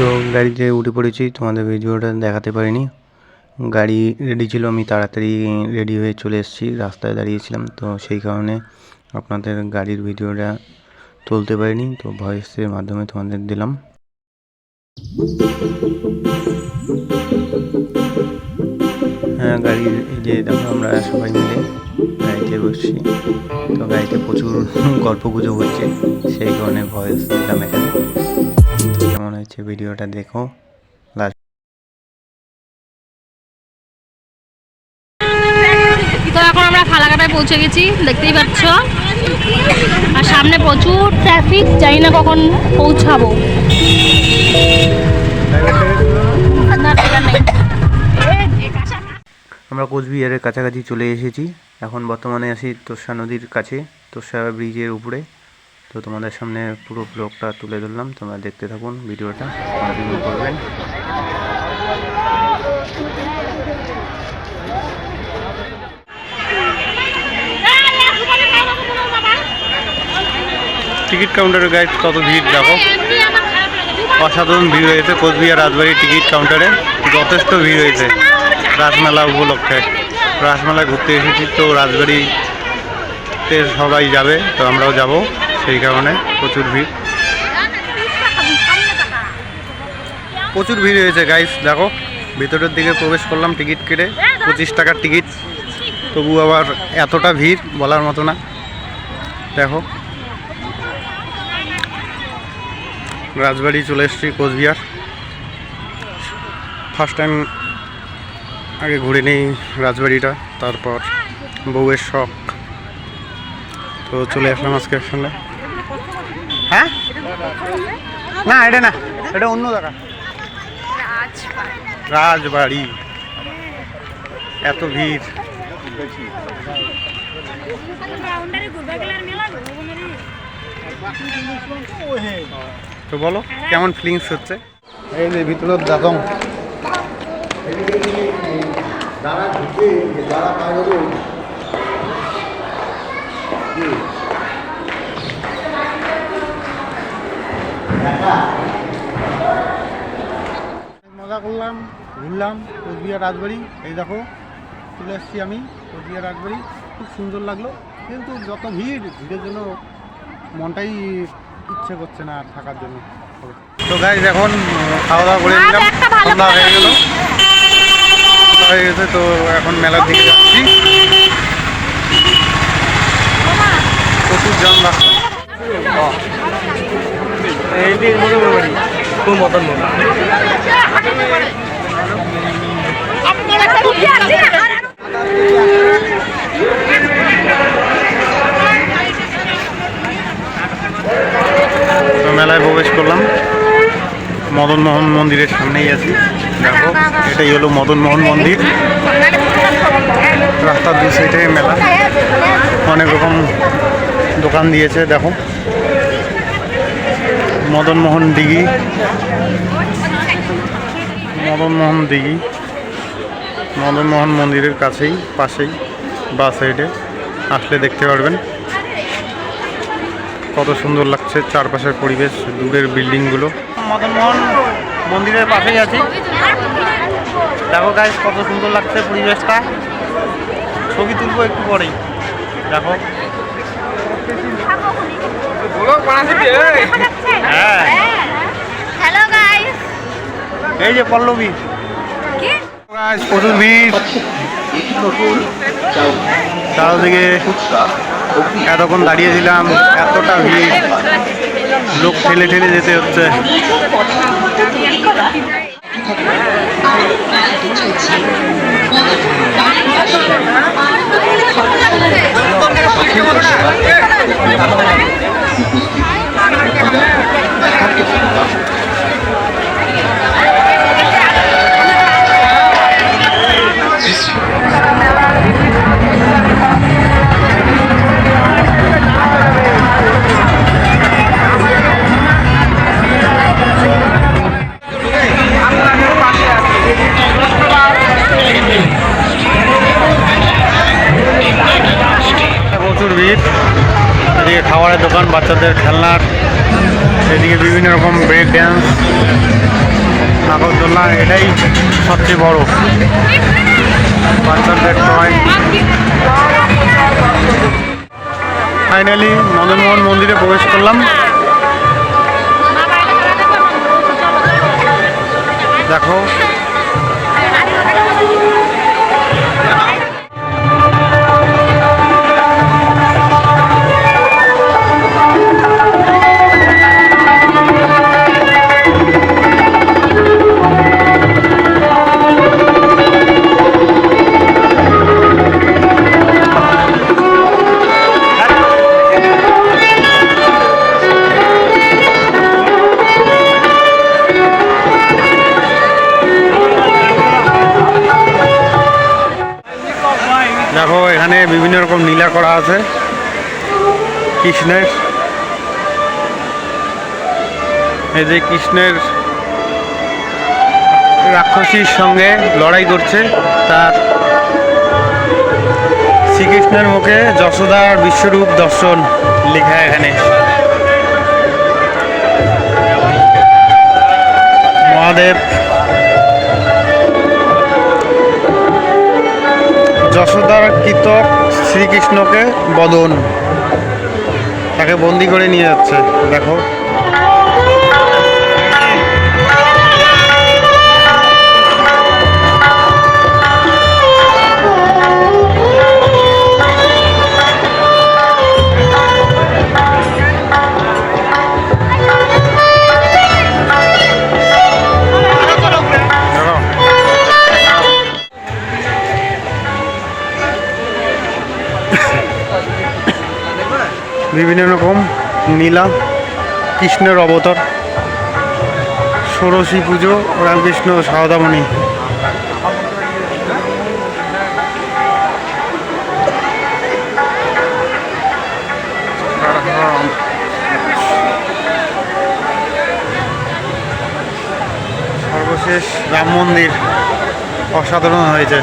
তো গাড়িতে উঠে পড়েছি, তোমাদের ভিডিওটা দেখাতে পারিনি। গাড়ি রেডি ছিল, আমি তাড়াতাড়ি রেডি হয়ে চলে এসেছি, রাস্তায় দাঁড়িয়েছিলাম, তো সেই কারণে আপনাদের গাড়ির ভিডিওটা তুলতে পারিনি, তো ভয়েসের মাধ্যমে তোমাদের দিলাম। হ্যাঁ গাড়ির যে দেখো, আমরা সবাই মিলে গাড়িতে বসছি। তো গাড়িতে প্রচুর গল্প গুজব হচ্ছে, সেই কারণে ভয়েস দিলাম এখানে। হয়েছে ভিডিওটা দেখো। তো এখন আমরা ফালাকাটায় পৌঁছে গেছি দেখতেই পাচ্ছ। আর সামনে প্রচুর ট্রাফিক জানি না কখন পৌঁছাবো। আমরা কোচবিহারের কাছাকাছি চলে এসেছি। এখন বর্তমানে আছি তোষা নদীর কাছে তোষা ব্রিজের উপরে। তো তোমাদের সামনে পুরো ব্লগটা তুলে ধরলাম। তোমরা দেখতে থাকুন ভিডিওটা কন্টিনিউ করবেন। টিকিট কাউন্টারের গাইড কত ভিড় দেখো। অসাধারণ ভিড় হয়েছে কোচবিহার রাজবাড়ির টিকিট কাউন্টারে। যথেষ্ট ভিড় হয়েছে রাসমেলা উপলক্ষে। রাসমেলায় ঘুরতে এসেছি, তো রাজবাড়িতে সবাই যাবে, তো আমরাও যাব। সেই কারণে প্রচুর ভিড়। প্রচুর ভিড় হয়েছে গাইস দেখো। ভিতরের দিকে প্রবেশ করলাম টিকিট কেটে, পঁচিশ টাকার টিকিট। তবু আবার এতটা ভিড় বলার মতো না। দেখো। রাজবাড়ি চলে এসেছি, কোচবিহার। ফার্স্ট টাইম আগে ঘুরে নেই রাজবাড়িটা, তারপর বউয়ের শখ। তো চলে আসলাম আজকে সঙ্গে হ্যাঁ? না, এটা না, এটা অন্য জায়গা। রাজবাড়ি। এত ভিড়। তো বলো, কেমন ফিলিংস হচ্ছে? এই যে ভিতরে দাদম মজা করলাম ঘুরলাম কোচবিহার রাজবাড়ি এই দেখো চলে এসেছি আমি কোচবিহার রাজবাড়ি। খুব সুন্দর লাগল কিন্তু যত ভিড় ভিড়ের জন্য মনটাই ইচ্ছে করছে না আর থাকার জন্য। তো গাইজ এখন খাওয়া দাওয়া করে নিলাম সন্ধ্যা হয়ে গেল। হয়ে গেছে তো এখন মেলার দিকে যাচ্ছি। প্রচুর জাম রাস্তা মেলায় প্রবেশ করলাম। মদন মোহন মন্দিরের সামনেই আছি। দেখো, এটাই হলো মদন মোহন মন্দির। রাস্তার দু সাইডে মেলা। অনেক রকম দোকান দিয়েছে, দেখো। মদন মোহন দিঘি। মদন মোহন দিঘি। মদন মোহন মন্দিরের কাছেই, পাশেই, বা সাইডে। আসলে দেখতে পারবেন কত সুন্দর লাগছে চারপাশের পরিবেশ, দূরের বিল্ডিংগুলো। মদনমোহন মন্দিরের পাশেই আছি। দেখো গাইস কত সুন্দর লাগছে পরিবেশটা। ছবি তুলবো একটু পরেই। দেখো। এই যে পল্লবী। প্রচুর ভিড় চারদিকে এতক্ষণ দাঁড়িয়েছিলাম এতটা ভিড়। লোক ঠেলে ঠেলে যেতে হচ্ছে। খাবারের দোকান, বাচ্চাদের খেলনার, এদিকে বিভিন্ন রকম ব্রেক ড্যান্স নাগরদোল্লা এটাই সবচেয়ে বড়। বাচ্চাদের টয় ফাইনালি মদনমোহন মন্দিরে প্রবেশ করলাম। দেখো এখানে বিভিন্ন রকম নীলা করা আছে। কৃষ্ণের। এই যে কৃষ্ণের রাক্ষসীর সঙ্গে লড়াই করছে, তার শ্রীকৃষ্ণের মুখে যশোদার বিশ্বরূপ দর্শন লেখা এখানে। মহাদেব যশোদার শ্রীকৃষ্ণকে বদন তাকে বন্দি করে নিয়ে যাচ্ছে। দেখো। বিভিন্ন রকম নীলা কৃষ্ণের অবতার ষোড়শী পুজো রামকৃষ্ণ সারদামণি। সর্বশেষ রাম মন্দির অসাধারণ হয়েছে।